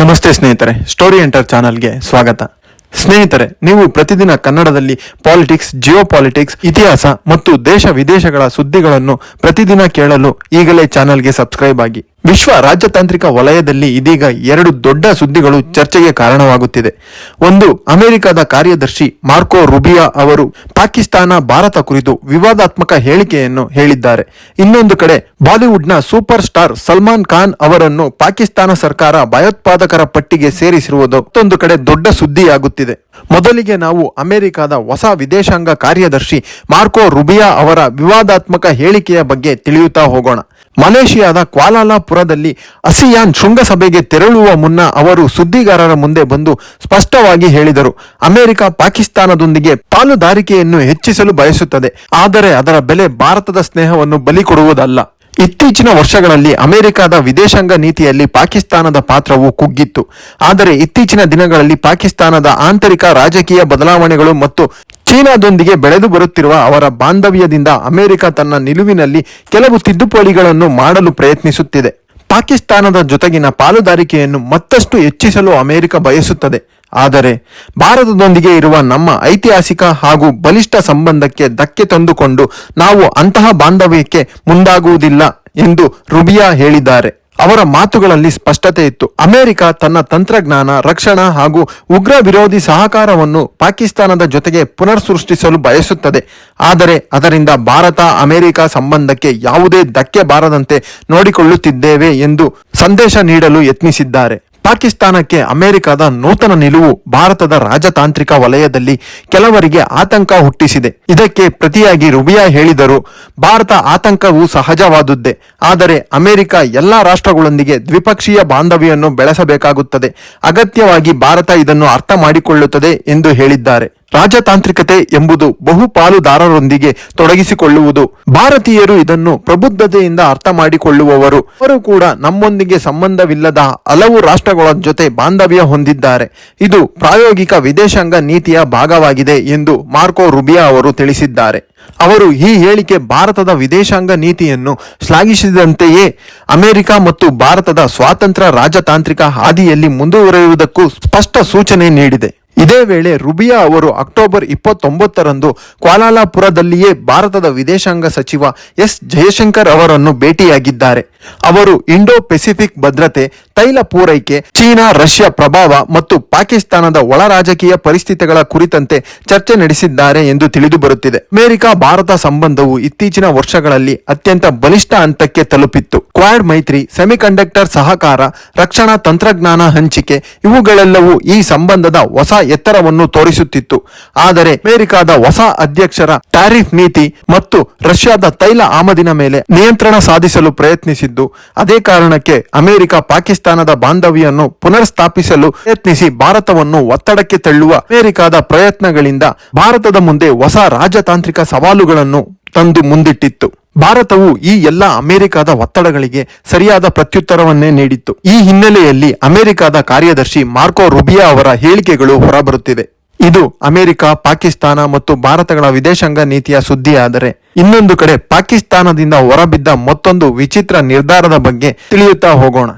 ನಮಸ್ತೆ ಸ್ನೇಹಿತರೆ story enter ಚಾನಲ್ಗೆ ಸ್ವಾಗತ. ಸ್ನೇಹಿತರೆ, ನೀವು ಪ್ರತಿದಿನ ಕನ್ನಡದಲ್ಲಿ ಪಾಲಿಟಿಕ್ಸ್ ಜಿಯೋ ಪಾಲಿಟಿಕ್ಸ್ ಇತಿಹಾಸ ಮತ್ತು ದೇಶ ವಿದೇಶಗಳ ಸುದ್ದಿಗಳನ್ನು ಪ್ರತಿದಿನ ಕೇಳಲು ಈಗಲೇ ಚಾನಲ್ಗೆ ಸಬ್ಸ್ಕ್ರೈಬ್ ಆಗಿ. ವಿಶ್ವ ರಾಜತಾಂತ್ರಿಕ ವಲಯದಲ್ಲಿ ಇದೀಗ ಎರಡು ದೊಡ್ಡ ಸುದ್ದಿಗಳು ಚರ್ಚೆಗೆ ಕಾರಣವಾಗುತ್ತಿದೆ. ಒಂದು, ಅಮೆರಿಕದ ಕಾರ್ಯದರ್ಶಿ ಮಾರ್ಕೋ ರುಬಿಯಾ ಅವರು ಪಾಕಿಸ್ತಾನ, ಭಾರತ ಕುರಿತು ವಿವಾದಾತ್ಮಕ ಹೇಳಿಕೆಯನ್ನು ಹೇಳಿದ್ದಾರೆ. ಇನ್ನೊಂದು ಕಡೆ, ಬಾಲಿವುಡ್ನ ಸೂಪರ್ ಸ್ಟಾರ್ ಸಲ್ಮಾನ್ ಖಾನ್ ಅವರನ್ನು ಪಾಕಿಸ್ತಾನ ಸರ್ಕಾರ ಭಯೋತ್ಪಾದಕರ ಪಟ್ಟಿಗೆ ಸೇರಿಸಿರುವುದು ಮತ್ತೊಂದು ಕಡೆ ದೊಡ್ಡ ಸುದ್ದಿಯಾಗುತ್ತಿದೆ. ಮೊದಲಿಗೆ ನಾವು ಅಮೆರಿಕದ ಹೊಸ ವಿದೇಶಾಂಗ ಕಾರ್ಯದರ್ಶಿ ಮಾರ್ಕೋ ರುಬಿಯಾ ಅವರ ವಿವಾದಾತ್ಮಕ ಹೇಳಿಕೆಯ ಬಗ್ಗೆ ತಿಳಿಯುತ್ತಾ ಹೋಗೋಣ. ಮಲೇಷಿಯಾದ ಕ್ವಾಲಾಲಾಪುರದಲ್ಲಿ ಅಸಿಯಾನ್ ಶೃಂಗಸಭೆಗೆ ತೆರಳುವ ಮುನ್ನ ಅವರು ಸುದ್ದಿಗಾರರ ಮುಂದೆ ಬಂದು ಸ್ಪಷ್ಟವಾಗಿ ಹೇಳಿದರು. ಅಮೆರಿಕ ಪಾಕಿಸ್ತಾನದೊಂದಿಗೆ ಪಾಲುದಾರಿಕೆಯನ್ನು ಹೆಚ್ಚಿಸಲು ಬಯಸುತ್ತದೆ. ಆದರೆ ಅದರ ಬೆಲೆ ಭಾರತದ ಸ್ನೇಹವನ್ನು ಬಲಿ ಕೊಡುವುದಲ್ಲ. ಇತ್ತೀಚಿನ ವರ್ಷಗಳಲ್ಲಿ ಅಮೆರಿಕದ ವಿದೇಶಾಂಗ ನೀತಿಯಲ್ಲಿ ಪಾಕಿಸ್ತಾನದ ಪಾತ್ರವು ಕುಗ್ಗಿತ್ತು. ಆದರೆ ಇತ್ತೀಚಿನ ದಿನಗಳಲ್ಲಿ ಪಾಕಿಸ್ತಾನದ ಆಂತರಿಕ ರಾಜಕೀಯ ಬದಲಾವಣೆಗಳು ಮತ್ತು ಚೀನಾದೊಂದಿಗೆ ಬೆಳೆದು ಬರುತ್ತಿರುವ ಅವರ ಬಾಂಧವ್ಯದಿಂದ ಅಮೆರಿಕ ತನ್ನ ನಿಲುವಿನಲ್ಲಿ ಕೆಲವು ತಿದ್ದುಪಡಿಗಳನ್ನು ಮಾಡಲು ಪ್ರಯತ್ನಿಸುತ್ತಿದೆ. ಪಾಕಿಸ್ತಾನದ ಜೊತೆಗಿನ ಪಾಲುದಾರಿಕೆಯನ್ನು ಮತ್ತಷ್ಟು ಹೆಚ್ಚಿಸಲು ಅಮೆರಿಕ ಬಯಸುತ್ತದೆ. ಆದರೆ ಭಾರತದೊಂದಿಗೆ ಇರುವ ನಮ್ಮ ಐತಿಹಾಸಿಕ ಹಾಗೂ ಬಲಿಷ್ಠ ಸಂಬಂಧಕ್ಕೆ ಧಕ್ಕೆ ತಂದುಕೊಂಡು ನಾವು ಅಂತಹ ಬಾಂಧವ್ಯಕ್ಕೆ ಮುಂದಾಗುವುದಿಲ್ಲ ಎಂದು ರುಬಿಯಾ ಹೇಳಿದ್ದಾರೆ. ಅವರ ಮಾತುಗಳಲ್ಲಿ ಸ್ಪಷ್ಟತೆ ಇತ್ತು. ಅಮೆರಿಕ ತನ್ನ ತಂತ್ರಜ್ಞಾನ, ರಕ್ಷಣಾ ಹಾಗೂ ಉಗ್ರ ವಿರೋಧಿ ಸಹಕಾರವನ್ನು ಪಾಕಿಸ್ತಾನದ ಜೊತೆಗೆ ಪುನರ್ ಸೃಷ್ಟಿಸಲು ಬಯಸುತ್ತದೆ. ಆದರೆ ಅದರಿಂದ ಭಾರತ, ಅಮೆರಿಕ ಸಂಬಂಧಕ್ಕೆ ಯಾವುದೇ ಧಕ್ಕೆ ಬಾರದಂತೆ ನೋಡಿಕೊಳ್ಳುತ್ತಿದ್ದೇವೆ ಎಂದು ಸಂದೇಶ ನೀಡಲು ಯತ್ನಿಸಿದ್ದಾರೆ. ಪಾಕಿಸ್ತಾನಕ್ಕೆ ಅಮೆರಿಕದ ನೂತನ ನಿಲುವು ಭಾರತದ ರಾಜತಾಂತ್ರಿಕ ವಲಯದಲ್ಲಿ ಕೆಲವರಿಗೆ ಆತಂಕ ಹುಟ್ಟಿಸಿದೆ. ಇದಕ್ಕೆ ಪ್ರತಿಯಾಗಿ ರುಬಿಯಾ ಹೇಳಿದರು, ಭಾರತ ಆತಂಕವು ಸಹಜವಾದುದ್ದೇ. ಆದರೆ ಅಮೆರಿಕ ಎಲ್ಲಾ ರಾಷ್ಟ್ರಗಳೊಂದಿಗೆ ದ್ವಿಪಕ್ಷೀಯ ಬಾಂಧವ್ಯವನ್ನು ಬೆಳೆಸಬೇಕಾಗುತ್ತದೆ. ಅಗತ್ಯವಾಗಿ ಭಾರತ ಇದನ್ನು ಅರ್ಥ ಮಾಡಿಕೊಳ್ಳುತ್ತದೆ ಎಂದು ಹೇಳಿದ್ದಾರೆ. ರಾಜತಾಂತ್ರಿಕತೆ ಎಂಬುದು ಬಹುಪಾಲುದಾರರೊಂದಿಗೆ ತೊಡಗಿಸಿಕೊಳ್ಳುವುದು. ಭಾರತೀಯರು ಇದನ್ನು ಪ್ರಬುದ್ಧತೆಯಿಂದ ಅರ್ಥ ಮಾಡಿಕೊಳ್ಳುವವರು. ಅವರು ಕೂಡ ನಮ್ಮೊಂದಿಗೆ ಸಂಬಂಧವಿಲ್ಲದ ಹಲವು ರಾಷ್ಟ್ರಗಳ ಜೊತೆ ಬಾಂಧವ್ಯ ಹೊಂದಿದ್ದಾರೆ. ಇದು ಪ್ರಾಯೋಗಿಕ ವಿದೇಶಾಂಗ ನೀತಿಯ ಭಾಗವಾಗಿದೆ ಎಂದು ಮಾರ್ಕೋ ರುಬಿಯಾ ಅವರು ತಿಳಿಸಿದ್ದಾರೆ. ಅವರು ಈ ಹೇಳಿಕೆ ಭಾರತದ ವಿದೇಶಾಂಗ ನೀತಿಯನ್ನು ಶ್ಲಾಘಿಸಿದಂತೆಯೇ ಅಮೆರಿಕ ಮತ್ತು ಭಾರತದ ಸ್ವಾತಂತ್ರ್ಯ ರಾಜತಾಂತ್ರಿಕ ಹಾದಿಯಲ್ಲಿ ಮುಂದುವರೆಯುವುದಕ್ಕೂ ಸ್ಪಷ್ಟ ಸೂಚನೆ ನೀಡಿದೆ. ಇದೇ ವೇಳೆ ರುಬಿಯಾ ಅವರು ಅಕ್ಟೋಬರ್ ಇಪ್ಪತ್ತೊಂಬತ್ತರಂದು ಕ್ವಾಲಾಲಾಪುರದಲ್ಲಿಯೇ ಭಾರತದ ವಿದೇಶಾಂಗ ಸಚಿವ ಎಸ್ ಜಯಶಂಕರ್ ಅವರನ್ನು ಭೇಟಿಯಾಗಿದ್ದಾರೆ. ಅವರು ಇಂಡೋ ಪೆಸಿಫಿಕ್ ಭದ್ರತೆ, ತೈಲ ಪೂರೈಕೆ, ಚೀನಾ, ರಷ್ಯಾ ಪ್ರಭಾವ ಮತ್ತು ಪಾಕಿಸ್ತಾನದ ಒಳ ರಾಜಕೀಯ ಪರಿಸ್ಥಿತಿಗಳ ಕುರಿತಂತೆ ಚರ್ಚೆ ನಡೆಸಿದ್ದಾರೆ ಎಂದು ತಿಳಿದು ಬರುತ್ತಿದೆ. ಅಮೆರಿಕ ಭಾರತ ಸಂಬಂಧವು ಇತ್ತೀಚಿನ ವರ್ಷಗಳಲ್ಲಿ ಅತ್ಯಂತ ಬಲಿಷ್ಠ ಹಂತಕ್ಕೆ ತಲುಪಿತ್ತು. ಕ್ವಾಡ್ ಮೈತ್ರಿ, ಸೆಮಿಕಂಡಕ್ಟರ್ ಸಹಕಾರ, ರಕ್ಷಣಾ ತಂತ್ರಜ್ಞಾನ ಹಂಚಿಕೆ ಇವುಗಳೆಲ್ಲವೂ ಈ ಸಂಬಂಧದ ಹೊಸ ಎತ್ತರವನ್ನು ತೋರಿಸುತ್ತಿತ್ತು. ಆದರೆ ಅಮೆರಿಕದ ಹೊಸ ಅಧ್ಯಕ್ಷರ ಟ್ಯಾರಿಫ್ ನೀತಿ ಮತ್ತು ರಷ್ಯಾದ ತೈಲ ಆಮದಿನ ಮೇಲೆ ನಿಯಂತ್ರಣ ಸಾಧಿಸಲು ಪ್ರಯತ್ನಿಸಿದ್ದು, ಅದೇ ಕಾರಣಕ್ಕೆ ಅಮೆರಿಕ ಪಾಕಿಸ್ತಾನದ ಬಾಂಧವ್ಯವನ್ನು ಪುನರ್ಸ್ಥಾಪಿಸಲು ಪ್ರಯತ್ನಿಸಿ ಭಾರತವನ್ನು ಒತ್ತಡಕ್ಕೆ ತಳ್ಳುವ ಅಮೆರಿಕದ ಪ್ರಯತ್ನಗಳಿಂದ ಭಾರತದ ಮುಂದೆ ಹೊಸ ರಾಜತಾಂತ್ರಿಕ ಸವಾಲುಗಳನ್ನು ತಂದು ಮುಂದಿಟ್ಟಿತ್ತು. ಭಾರತವು ಈ ಎಲ್ಲ ಅಮೆರಿಕದ ಒತ್ತಡಗಳಿಗೆ ಸರಿಯಾದ ಪ್ರತ್ಯುತ್ತರವನ್ನೇ ನೀಡಿತ್ತು. ಈ ಹಿನ್ನೆಲೆಯಲ್ಲಿ ಅಮೆರಿಕದ ಕಾರ್ಯದರ್ಶಿ ಮಾರ್ಕೋ ರುಬಿಯಾ ಅವರ ಹೇಳಿಕೆಗಳು ಹೊರಬರುತ್ತಿದೆ ಇದು ಅಮೆರಿಕ, ಪಾಕಿಸ್ತಾನ ಮತ್ತು ಭಾರತಗಳ ವಿದೇಶಾಂಗ ನೀತಿಯ ಸುದ್ದಿಯಾದರೆ ಇನ್ನೊಂದು ಕಡೆ ಪಾಕಿಸ್ತಾನದಿಂದ ಹೊರಬಿದ್ದ ಮತ್ತೊಂದು ವಿಚಿತ್ರ ನಿರ್ಧಾರದ ಬಗ್ಗೆ ತಿಳಿಯುತ್ತಾ ಹೋಗೋಣ.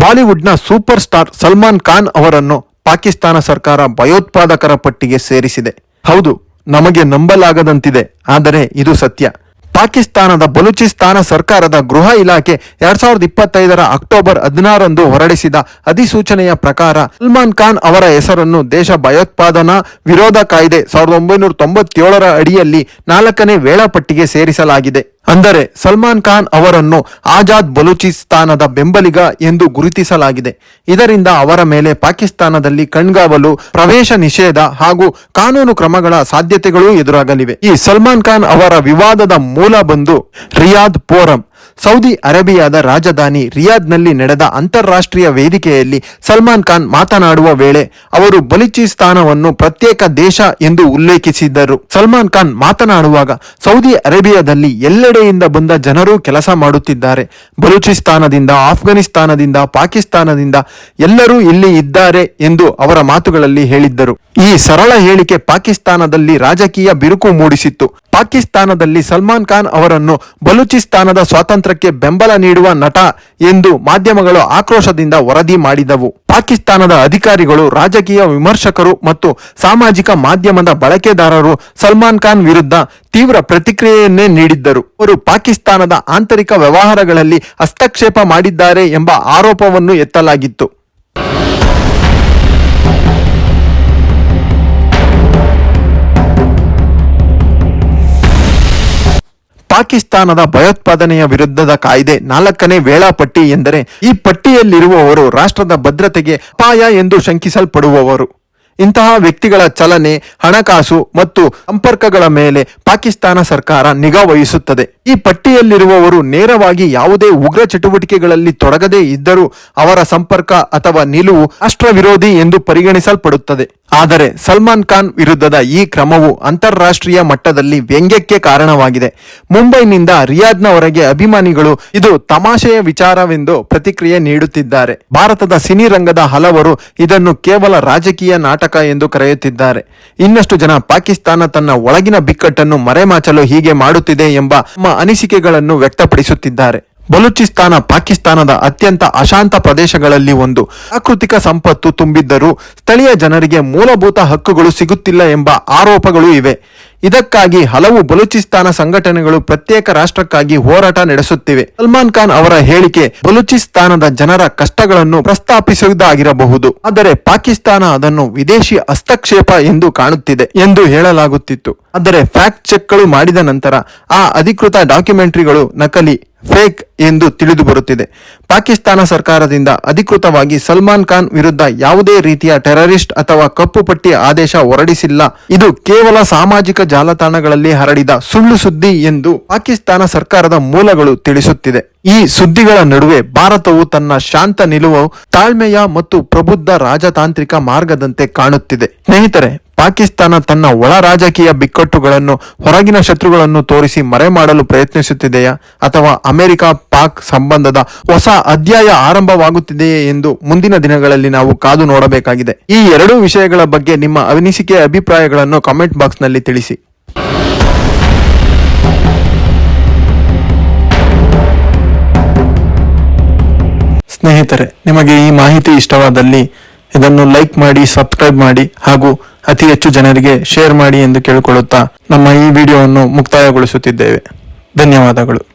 ಬಾಲಿವುಡ್ನ ಸೂಪರ್ ಸ್ಟಾರ್ ಸಲ್ಮಾನ್ ಖಾನ್ ಅವರನ್ನು ಪಾಕಿಸ್ತಾನ ಸರ್ಕಾರ ಭಯೋತ್ಪಾದಕರ ಪಟ್ಟಿಗೆ ಸೇರಿಸಿದೆ. ಹೌದು, ನಮಗೆ ನಂಬಲಾಗದಂತಿದೆ, ಆದರೆ ಇದು ಸತ್ಯ. ಪಾಕಿಸ್ತಾನದ ಬಲೂಚಿಸ್ತಾನ ಸರ್ಕಾರದ ಗೃಹ ಇಲಾಖೆ ಎರಡ್ ಸಾವಿರದ ಇಪ್ಪತ್ತೈದರ ಅಕ್ಟೋಬರ್ ಹದಿನಾರಂದು ಹೊರಡಿಸಿದ ಅಧಿಸೂಚನೆಯ ಪ್ರಕಾರ ಸಲ್ಮಾನ್ ಖಾನ್ ಅವರ ಹೆಸರನ್ನು ದೇಶ ಭಯೋತ್ಪಾದನಾ ವಿರೋಧ ಕಾಯ್ದೆ ಸಾವಿರದ ಒಂಬೈನೂರ ತೊಂಬತ್ತೇಳರ ಅಡಿಯಲ್ಲಿ ನಾಲ್ಕನೇ ವೇಳಾಪಟ್ಟಿಗೆ ಸೇರಿಸಲಾಗಿದೆ. ಅಂದರೆ ಸಲ್ಮಾನ್ ಖಾನ್ ಅವರನ್ನು ಆಜಾದ್ ಬಲೂಚಿಸ್ತಾನದ ಬೆಂಬಲಿಗ ಎಂದು ಗುರುತಿಸಲಾಗಿದೆ. ಇದರಿಂದ ಅವರ ಮೇಲೆ ಪಾಕಿಸ್ತಾನದಲ್ಲಿ ಕಣ್ಗಾವಲು, ಪ್ರವೇಶ ನಿಷೇಧ ಹಾಗೂ ಕಾನೂನು ಕ್ರಮಗಳ ಸಾಧ್ಯತೆಗಳೂ ಎದುರಾಗಲಿವೆ. ಈ ಸಲ್ಮಾನ್ ಖಾನ್ ಅವರ ವಿವಾದದ ಮೂಲ ಬಂದು ರಿಯಾದ್ ಫೋರಂ ಸೌದಿ ಅರೇಬಿಯಾದ ರಾಜಧಾನಿ ರಿಯಾದ್ನಲ್ಲಿ ನಡೆದ ಅಂತಾರಾಷ್ಟ್ರೀಯ ವೇದಿಕೆಯಲ್ಲಿ ಸಲ್ಮಾನ್ ಖಾನ್ ಮಾತನಾಡುವ ವೇಳೆ ಅವರು ಬಲೂಚಿಸ್ತಾನವನ್ನು ಪ್ರತ್ಯೇಕ ದೇಶ ಎಂದು ಉಲ್ಲೇಖಿಸಿದ್ದರು. ಸಲ್ಮಾನ್ ಖಾನ್ ಮಾತನಾಡುವಾಗ ಸೌದಿ ಅರೇಬಿಯಾದಲ್ಲಿ ಎಲ್ಲೆಡೆಯಿಂದ ಬಂದ ಜನರು ಕೆಲಸ ಮಾಡುತ್ತಿದ್ದಾರೆ. ಬಲೂಚಿಸ್ತಾನದಿಂದ ಆಫ್ಘನಿಸ್ತಾನದಿಂದ ಪಾಕಿಸ್ತಾನದಿಂದ ಎಲ್ಲರೂ ಇಲ್ಲಿ ಇದ್ದಾರೆ ಎಂದು ಅವರ ಮಾತುಗಳಲ್ಲಿ ಹೇಳಿದ್ದರು. ಈ ಸರಳ ಹೇಳಿಕೆ ಪಾಕಿಸ್ತಾನದಲ್ಲಿ ರಾಜಕೀಯ ಬಿರುಕು ಮೂಡಿಸಿತ್ತು. ಪಾಕಿಸ್ತಾನದಲ್ಲಿ ಸಲ್ಮಾನ್ ಖಾನ್ ಅವರನ್ನು ಬಲೂಚಿಸ್ತಾನದ ಸ್ವಾತಂತ್ರ್ಯಕ್ಕೆ ಬೆಂಬಲ ನೀಡುವ ನಟ ಎಂದು ಮಾಧ್ಯಮಗಳು ಆಕ್ರೋಶದಿಂದ ವರದಿ ಮಾಡಿದವು. ಪಾಕಿಸ್ತಾನದ ಅಧಿಕಾರಿಗಳು, ರಾಜಕೀಯ ವಿಮರ್ಶಕರು ಮತ್ತು ಸಾಮಾಜಿಕ ಮಾಧ್ಯಮದ ಬಳಕೆದಾರರು ಸಲ್ಮಾನ್ ಖಾನ್ ವಿರುದ್ಧ ತೀವ್ರ ಪ್ರತಿಕ್ರಿಯೆಯನ್ನೇ ನೀಡಿದ್ದರು. ಅವರು ಪಾಕಿಸ್ತಾನದ ಆಂತರಿಕ ವ್ಯವಹಾರಗಳಲ್ಲಿ ಹಸ್ತಕ್ಷೇಪ ಮಾಡಿದ್ದಾರೆ ಎಂಬ ಆರೋಪವನ್ನು ಎತ್ತಲಾಗಿತ್ತು. ಪಾಕಿಸ್ತಾನದ ಭಯೋತ್ಪಾದನೆಯ ವಿರುದ್ಧದ ಕಾಯ್ದೆ ನಾಲ್ಕನೇ ವೇಳಾಪಟ್ಟಿ ಎಂದರೆ ಈ ಪಟ್ಟಿಯಲ್ಲಿರುವವರು ರಾಷ್ಟ್ರದ ಭದ್ರತೆಗೆ ಅಪಾಯ ಎಂದು ಶಂಕಿಸಲ್ಪಡುವವರು. ಇಂತಹ ವ್ಯಕ್ತಿಗಳ ಚಲನೆ, ಹಣಕಾಸು ಮತ್ತು ಸಂಪರ್ಕಗಳ ಮೇಲೆ ಪಾಕಿಸ್ತಾನ ಸರ್ಕಾರ ನಿಗಾ ವಹಿಸುತ್ತದೆ. ಈ ಪಟ್ಟಿಯಲ್ಲಿರುವವರು ನೇರವಾಗಿ ಯಾವುದೇ ಉಗ್ರ ಚಟುವಟಿಕೆಗಳಲ್ಲಿ ತೊಡಗದೇ ಇದ್ದರೂ ಅವರ ಸಂಪರ್ಕ ಅಥವಾ ನಿಲುವು ರಾಷ್ಟ್ರ ವಿರೋಧಿ ಎಂದು ಪರಿಗಣಿಸಲ್ಪಡುತ್ತದೆ. ಆದರೆ ಸಲ್ಮಾನ್ ಖಾನ್ ವಿರುದ್ಧದ ಈ ಕ್ರಮವು ಅಂತಾರಾಷ್ಟ್ರೀಯ ಮಟ್ಟದಲ್ಲಿ ವ್ಯಂಗ್ಯಕ್ಕೆ ಕಾರಣವಾಗಿದೆ. ಮುಂಬೈನಿಂದ ರಿಯಾದ್ನವರೆಗೆ ಅಭಿಮಾನಿಗಳು ಇದು ತಮಾಷೆಯ ವಿಚಾರವೆಂದು ಪ್ರತಿಕ್ರಿಯೆ ನೀಡುತ್ತಿದ್ದಾರೆ. ಭಾರತದ ಸಿನಿರಂಗದ ಹಲವರು ಇದನ್ನು ಕೇವಲ ರಾಜಕೀಯ ನಾಟಕ ಎಂದು ಕರೆಯುತ್ತಿದ್ದಾರೆ. ಇನ್ನಷ್ಟು ಜನ ಪಾಕಿಸ್ತಾನ ತನ್ನ ಒಳಗಿನ ಬಿಕ್ಕಟ್ಟನ್ನು ಮರೆಮಾಚಲು ಹೀಗೆ ಮಾಡುತ್ತಿದೆ ಎಂಬ ತಮ್ಮ ಅನಿಸಿಕೆಗಳನ್ನು ವ್ಯಕ್ತಪಡಿಸುತ್ತಿದ್ದಾರೆ. ಬಲೂಚಿಸ್ತಾನ, ಪಾಕಿಸ್ತಾನದ ಅತ್ಯಂತ ಅಶಾಂತ ಪ್ರದೇಶಗಳಲ್ಲಿ ಒಂದು. ಪ್ರಾಕೃತಿಕ ಸಂಪತ್ತು ತುಂಬಿದ್ದರೂ ಸ್ಥಳೀಯ ಜನರಿಗೆ ಮೂಲಭೂತ ಹಕ್ಕುಗಳು ಸಿಗುತ್ತಿಲ್ಲ ಎಂಬ ಆರೋಪಗಳು ಇವೆ. ಇದಕ್ಕಾಗಿ ಹಲವು ಬಲೂಚಿಸ್ತಾನ ಸಂಘಟನೆಗಳು ಪ್ರತ್ಯೇಕ ರಾಷ್ಟ್ರಕ್ಕಾಗಿ ಹೋರಾಟ ನಡೆಸುತ್ತಿವೆ. ಸಲ್ಮಾನ್ ಖಾನ್ ಅವರ ಹೇಳಿಕೆ ಬಲೂಚಿಸ್ತಾನದ ಜನರ ಕಷ್ಟಗಳನ್ನು ಪ್ರಸ್ತಾಪಿಸುವುದಾಗಿರಬಹುದು. ಆದರೆ ಪಾಕಿಸ್ತಾನ ಅದನ್ನು ವಿದೇಶಿ ಹಸ್ತಕ್ಷೇಪ ಎಂದು ಕಾಣುತ್ತಿದೆ ಎಂದು ಹೇಳಲಾಗುತ್ತಿತ್ತು. ಆದರೆ ಫ್ಯಾಕ್ಟ್ ಚೆಕ್ಗಳು ಮಾಡಿದ ನಂತರ ಆ ಅಧಿಕೃತ ಡಾಕ್ಯುಮೆಂಟರಿಗಳು ನಕಲಿ. ಫೇಕ್ ಎಂದು ತಿಳಿದು ಬರುತ್ತಿದೆ. ಪಾಕಿಸ್ತಾನ ಸರ್ಕಾರದಿಂದ ಅಧಿಕೃತವಾಗಿ ಸಲ್ಮಾನ್ ಖಾನ್ ವಿರುದ್ಧ ಯಾವುದೇ ರೀತಿಯ ಟೆರರಿಸ್ಟ್ ಅಥವಾ ಕಪ್ಪು ಪಟ್ಟಿ ಆದೇಶ ಹೊರಡಿಸಿಲ್ಲ. ಇದು ಕೇವಲ ಸಾಮಾಜಿಕ ಜಾಲತಾಣಗಳಲ್ಲಿ ಹರಡಿದ ಸುಳ್ಳು ಸುದ್ದಿ ಎಂದು ಪಾಕಿಸ್ತಾನ ಸರ್ಕಾರದ ಮೂಲಗಳು ತಿಳಿಸುತ್ತಿದೆ. ಈ ಸುದ್ದಿಗಳ ನಡುವೆ ಭಾರತವು ತನ್ನ ಶಾಂತ ನಿಲುವು ತಾಳ್ಮೆಯ ಮತ್ತು ಪ್ರಬುದ್ಧ ರಾಜತಾಂತ್ರಿಕ ಮಾರ್ಗದಂತೆ ಕಾಣುತ್ತಿದೆ. ಸ್ನೇಹಿತರೆ ಪಾಕಿಸ್ತಾನ ತನ್ನ ಒಳ ರಾಜಕೀಯ ಬಿಕ್ಕಟ್ಟುಗಳನ್ನು, ಹೊರಗಿನ ಶತ್ರುಗಳನ್ನು ತೋರಿಸಿ ಮರೆ ಮಾಡಲು ಪ್ರಯತ್ನಿಸುತ್ತಿದೆಯಾ ಅಥವಾ ಅಮೆರಿಕ ಪಾಕ್ ಸಂಬಂಧದ ಹೊಸ ಅಧ್ಯಾಯ ಆರಂಭವಾಗುತ್ತಿದೆಯೇ ಎಂದು ಮುಂದಿನ ದಿನಗಳಲ್ಲಿ ನಾವು ಕಾದು ನೋಡಬೇಕಾಗಿದೆ. ಈ ಎರಡೂ ವಿಷಯಗಳ ಬಗ್ಗೆ ನಿಮ್ಮ ಅನಿಸಿಕೆ ಅಭಿಪ್ರಾಯಗಳನ್ನು ಕಾಮೆಂಟ್ ಬಾಕ್ಸ್ನಲ್ಲಿ ತಿಳಿಸಿ. ಸ್ನೇಹಿತರೆ, ನಿಮಗೆ ಈ ಮಾಹಿತಿ ಇಷ್ಟವಾದಲ್ಲಿ ಇದನ್ನು ಲೈಕ್ ಮಾಡಿ ಸಬ್ಸ್ಕ್ರೈಬ್ ಮಾಡಿ ಹಾಗೂ ಅತಿ ಹೆಚ್ಚು ಜನರಿಗೆ ಶೇರ್ ಮಾಡಿ ಎಂದು ಕೇಳಿಕೊಳ್ಳುತ್ತಾ ನಮ್ಮ ಈ ವಿಡಿಯೋವನ್ನು ಮುಕ್ತಾಯಗೊಳಿಸುತ್ತಿದ್ದೇವೆ. ಧನ್ಯವಾದಗಳು.